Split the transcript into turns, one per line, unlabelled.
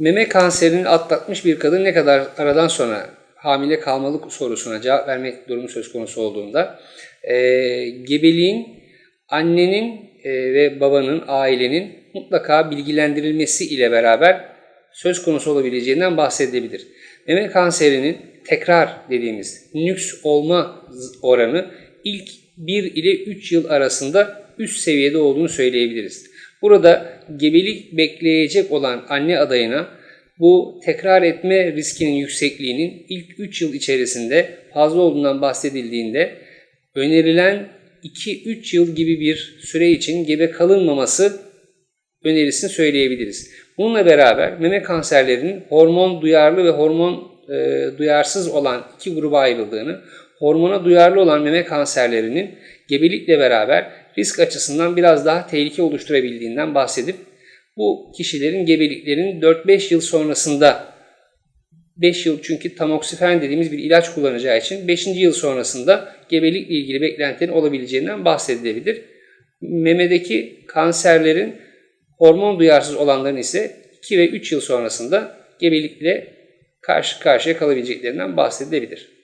Meme kanserini atlatmış bir kadın ne kadar aradan sonra hamile kalmalı sorusuna cevap vermek durumu söz konusu olduğunda e, gebeliğin annenin e, ve babanın, ailenin mutlaka bilgilendirilmesi ile beraber söz konusu olabileceğinden bahsedilebilir. Meme kanserinin tekrar dediğimiz nüks olma oranı ilk 1 ile 3 yıl arasında üst seviyede olduğunu söyleyebiliriz. Burada gebelik bekleyecek olan anne adayına bu tekrar etme riskinin yüksekliğinin ilk 3 yıl içerisinde fazla olduğundan bahsedildiğinde önerilen 2-3 yıl gibi bir süre için gebe kalınmaması önerisini söyleyebiliriz. Bununla beraber meme kanserlerinin hormon duyarlı ve hormon e, duyarsız olan iki gruba ayrıldığını, hormona duyarlı olan meme kanserlerinin gebelikle beraber risk açısından biraz daha tehlike oluşturabildiğinden bahsedip bu kişilerin gebeliklerin 4-5 yıl sonrasında 5 yıl çünkü tamoksifen dediğimiz bir ilaç kullanacağı için 5. yıl sonrasında gebelikle ilgili beklentilerin olabileceğinden bahsedilebilir. Memedeki kanserlerin hormon duyarsız olanların ise 2 ve 3 yıl sonrasında gebelikle karşı karşıya kalabileceklerinden bahsedilebilir.